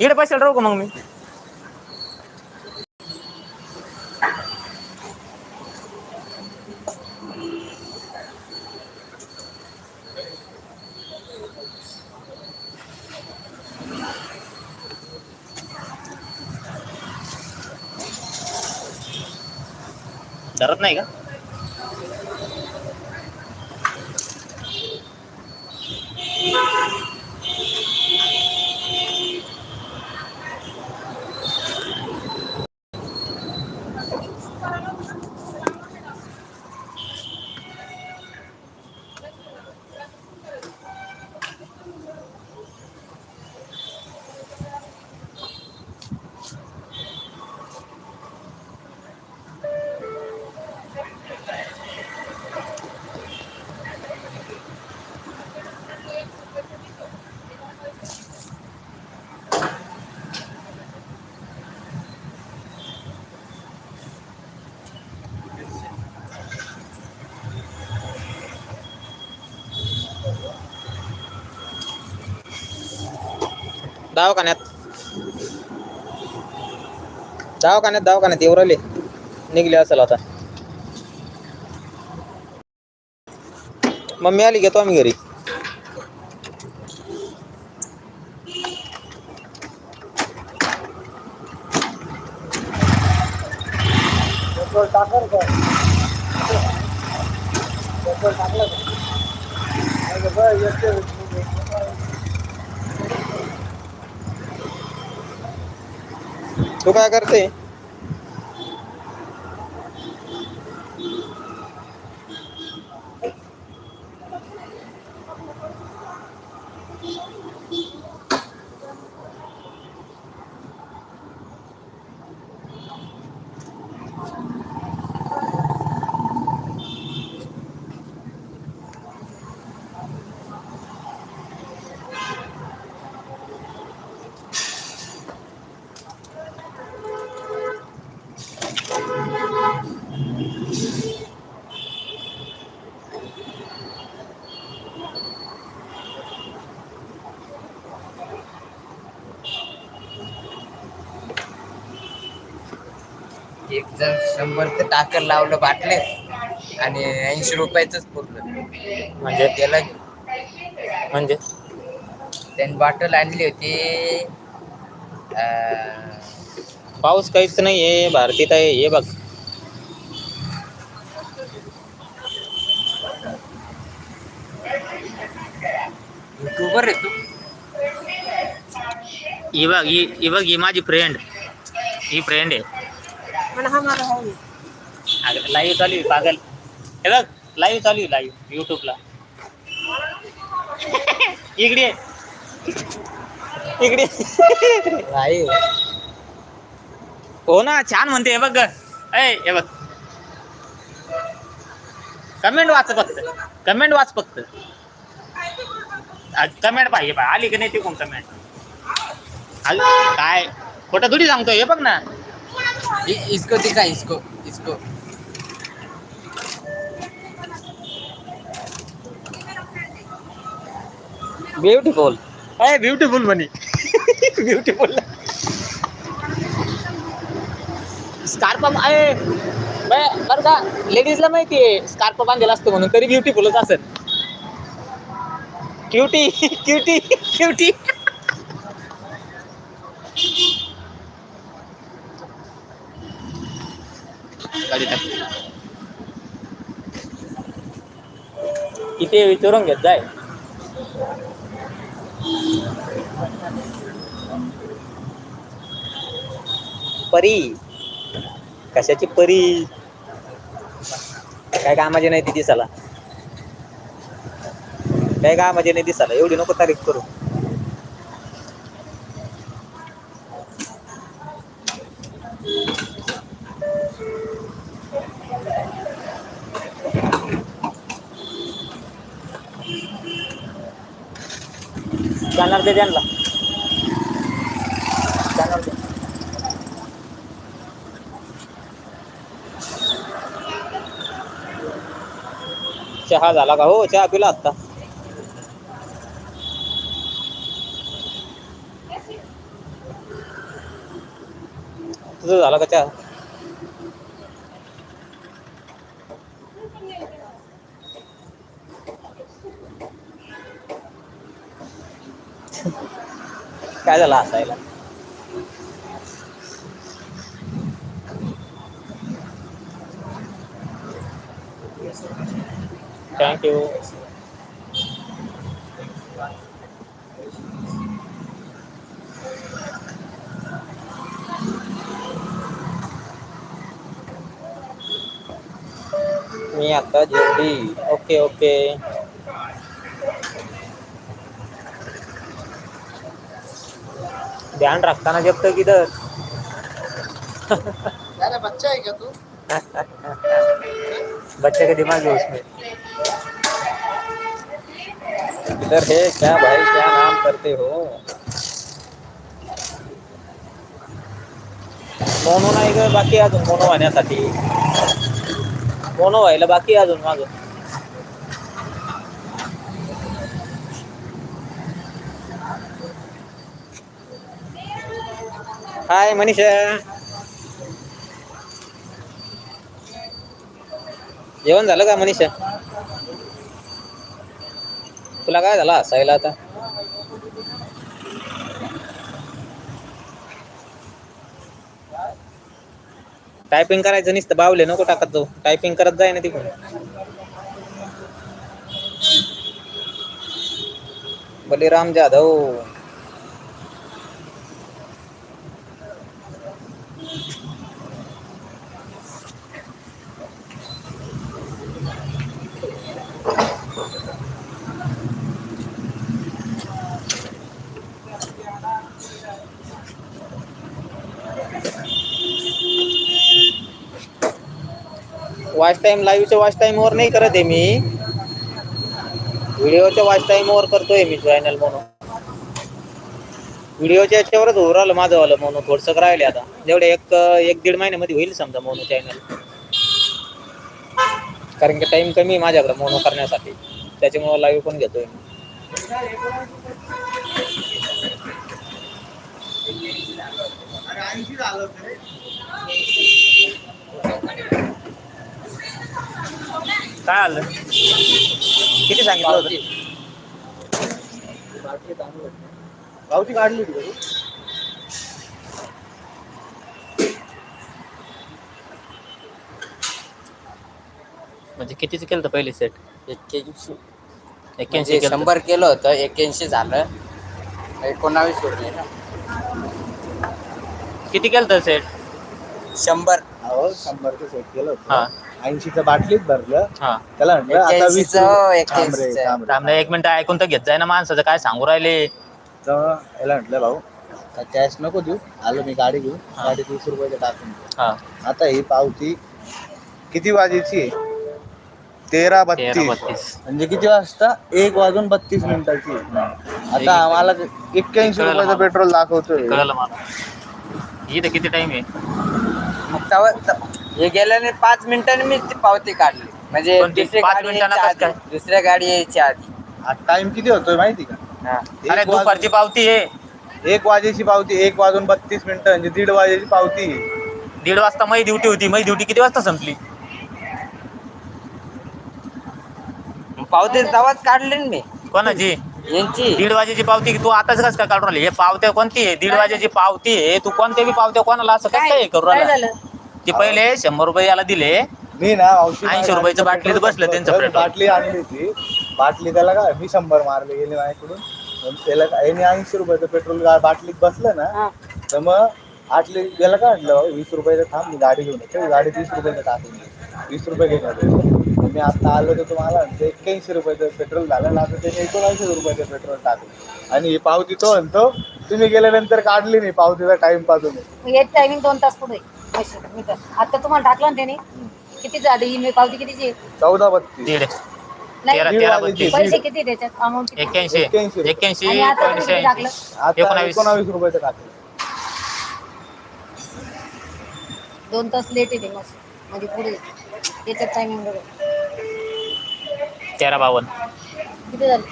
इकडे पैसे राहू का मग मी धरत नाही का दवाखान्यात. दवाखान्यात दवाखान्यात येऊ राहिले निघले असेल आता. मम्मी आली घेतो आम्ही घरी. टाकलं तू काय करते? जण शंभरचं टाकर लावलं बाटले आणि ऐंशी रुपयाच पुरलं म्हणजे? त्याला म्हणजे? त्यांनी बाटल आणली होती अं, पाऊस काहीच नाही आहे भारतीत आहे हे बघ. युट्यूबर आहे तू. ही बघ ही ही बघ ही माझी फ्रेंड ही फ्रेंड आहे. लाईव्ह चालू आहे पागल. हे बघ लाईव्ह चालू आहे लाईव्ह युट्यूबला इकडे ये. इकडे नाही हो ना छान म्हणते हे बघ. ए हे बघ. कमेंट वाच फक्त. कमेंट वाच फक्त. कमेंट पाहिजे बा आली की नाही ती कोण कमेंट काय? खोटं थोडी सांगतोय हे बघ ना. इसको दिखा इसको इसको। ब्युटिफुल अय ब्युटिफुल म्हणे. ब्युटिफुल स्कार्प आहे बरं का लेडीजला माहिती आहे स्कार्प बांधलेला असतो म्हणून तरी ब्युटिफुलच असेल. क्युटी क्युटी क्युटी किती विचारून घेत जाय. परी. कशाची परी? काय कामाची नाही ती दिसाला काय कामाची नाही दिसाला एवढी नको तारीफ करू. जाणार ते त्यांना. जाणार चहा झाला का? हो चहा पिला आत्ता. तुझं झाला का चहा? काय झालं हसायला थँक्यू मी आता जेवली ओके ओके ध्यान रखता जब तक इधर? अरे बच्चा है क्या तू? बच्चे का दिमाग है उसमें। इधर है क्या भाई क्या नाम करते हो? मोनो नाही ग बाकी आहे अजून मोनो होण्यासाठी. मोनो व्हायला बाकी आहे अजून माझं हाय मनीषा जेवण झालं का मनीषा तुला काय झालं हसायला आता? टायपिंग करायचं नसतं बावले नको टाकत जाऊ. टायपिंग करत जाय ना तिकडून. बलिराम जाधव. वॉच टाइम लाईव्हच्या वॉच टाइमवर नाही करत आहे मी. व्हिडिओच्या वॉच टाइमवर करतोय मी चॅनल म्हणून. व्हिडिओच्या याच्यावरच होऊ राहिलं माझं वालं म्हणून थोडंसं राहिले आता. जेवढे एक एक दीड महिन्यामध्ये होईल समजा मोनो चॅनल कारण की टाइम कमी आहे माझ्याकडे मोनो करण्यासाठी. त्याच्यामुळं लाईव्ह पण घेतोय मी अरे ऐंशी झालं होतं रे काय आलं? किती सांगितलं होतं? गावठी काढली होती का तू? म्हणजे कितीच केलं होतं पहिले सेट एक्क्याऐंशी. एक्क्याऐंशी म्हणजे केलं शंभर केलं होतं एक्क्याऐंशी झालं. एकोणावीस उरले ना. किती केलं होतं सेट शंभर. अहो शंभरचं सेट केलं हा. होतं ऐंशीचं बाटलीत भरलं. हा. त्याला म्हटलं आता वीस 81चं, रुपये- थांब रे, 81चं. थांब रे. थांब ना, एक मिनिट ऐकून तर घेत जाय ना माणसाचं काय सांगू राहिले? तर याला म्हटलं भाऊ कॅश नको देऊ. आलो मी गाडी घेऊन. हा. गाडी तीस रुपयाचं टाकून दे. हा. आता ही पावती किती वाजेची आहे? तेरा तेरा बत्तीस. बत्तीस. म्हणजे किती वाजता? एक वाजून बत्तीस मिनिटाची आहे. आता आम्हाला एक्क्याऐंशी कळलं रुपयाचं मला. पेट्रोल दाखवतोय. कळलं मला. इथं किती टाइम आहे? मग तेव्हा त- हे गेल्याने पाच मिनिटांनी मी ती पावती काढली. म्हणजे कोणती? दुसरी पाच गाडी मिनिटांना यायच्या कसं आधी दुसऱ्या गाडी यायच्या आधी. टाइम किती होतोय माहिती का? हा. एक अरे वाजून- दुपारची पावती आहे. एक वाजेची पावती एक वाजून बत्तीस मिनिटं म्हणजे दीड वाजेची पावती दीड वाजता मै ड्युटी होती. मै ड्युटी किती वाजता संपली? पावती तेव्हाच काढली ना मी. कोणाची? यांची. दीड वाजेची पावती तू आताच कसं काय काढून राहिली? हे पावत्या कोणती आहे? दीड वाजेची पावती आहे. तू कोणत्या बी पावत्या कोणाला असं कसं काय? करू राहिला? ते पहिले शंभर रुपये याला दिले. मी ना 80 रुपयाचं बाटलीत बसलं त्यांचं पेट्रोल. बाटली आणली होती. बाटली त्याला काय मी शंभर मारले गेले माझ्याकडून. त्याला काय- याने ऐंशी रुपयाचं पेट्रोल गा- बाटलीत बसलं ना तर मग आटली त्याला काय म्हटलं "भाऊ, वीस रुपयाचं थांब मी गाडी घेऊन येतो. गाडी तीस रुपयाचं टाकून दे. वीस रुपये घेणार मग मी आता आलो तर तुम्हाला म्हणतो एक्क्याऐंशी रुपयाचं पेट्रोल झालं. ना आता त्याने एकोणऐंशी रुपयाचं पेट्रोल टाकलं. आणि ही पावती तो म्हणतो तुम्ही गेल्यानंतर काढली नाही पावतीचा टाइमपासून. एक टायमिंग दोन तास पुढे. मीटर आता तुम्हाला टाकलं ना त्याने? किती झाली ईमेल पावती कितीची चौदा बत्तीस. दीड. तेरा तेरा. बत्तीस. पैसे किती त्याच्यात? अमाऊंट किती? एक्क्याऐंशी. एक्क्याऐंशी. एक्क्याऐंशी आणि आता तुम्ही पॉईंट किती टाकलं? आता एकोणावीस. एकोणावीस रुपयाचं टाकलं. दोन तास लेट येते मग म्हणजे पुढे. त्याच्यात टायमिंग बघा तेरा बावन्न. किती झाले?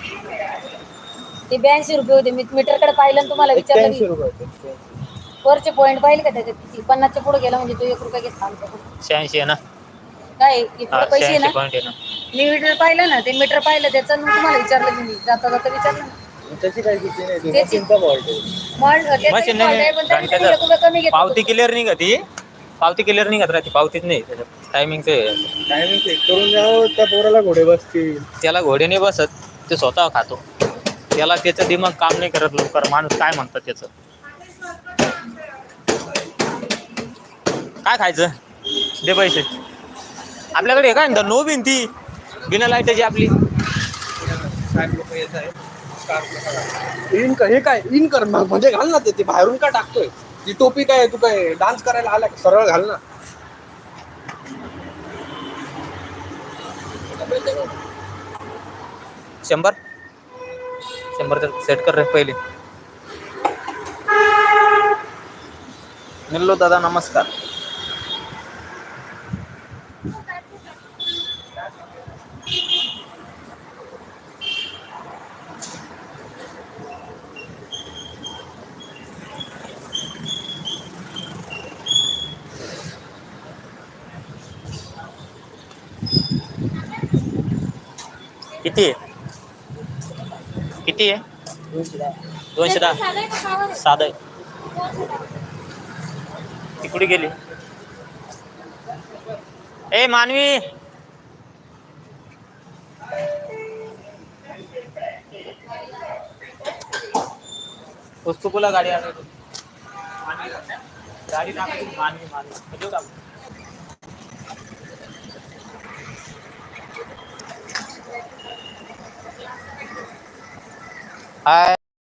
ते ब्याऐंशी रुपये होते. मी मीटरकडे पाहिलं आणि तुम्हाला विचारलं एक्क्याऐंशी की. वरचे पॉईंट पाहिले का त्याच्यात किती? पन्नासच्या पुढे गेला म्हणजे तो एक रुपया घेत आमच्याकडून शहाऐंशी आहे ना? काय इतके हा पैसे आहे शहाऐंशी ना पॉईंट आहे ना. मी मीटर पाहिलं ना ते मीटर पाहिलं त्याचं मग तुम्हाला विचारलं मी. जाता जाता विचारलं ना. त्याची काही चुकी नाही ती त्याची- मशीनचा फॉल्ट आहे. मॉल- त्याचं मशीन एक fault आहे, पण तरी त्यांनी एक रुपया कमी घेतला पावती क्लिअर नाही का ती? पावती क्लिअर नाही का राहते पावतीच नाही. त्याच्यात टायमिंगचं टायमिंग करून द्यावं त्या पोराला घोडे बसतील. त्याला घोडे नाही बसत ते स्वतः खातो. त्याला त्याचं दिमाग काम नाही करत लवकर माणूस काय म्हणतात त्याचं? काय खायचं? दे पैसे. आपल्याकडे हे काय म्हणतात? नो बिन ती बिना लाईटाची आपली. इन कर हे काय? इन कर मग म्हणजे घाल ना ते ते बाहेरून का टाकतोय? ती टोपी काय तू काय डान्स करायला आला का? सरळ घाल ना. शंभर? शंभर तर सेट कर रे पहिले. मिल्लो दादा नमस्कार. किती आहे दोनशे दहा। साधा ती कुठे गेली। ए मानवी! पुस्तकुला गाडी आणायची गाडी मानवी मानवी। देऊ टाकू हाय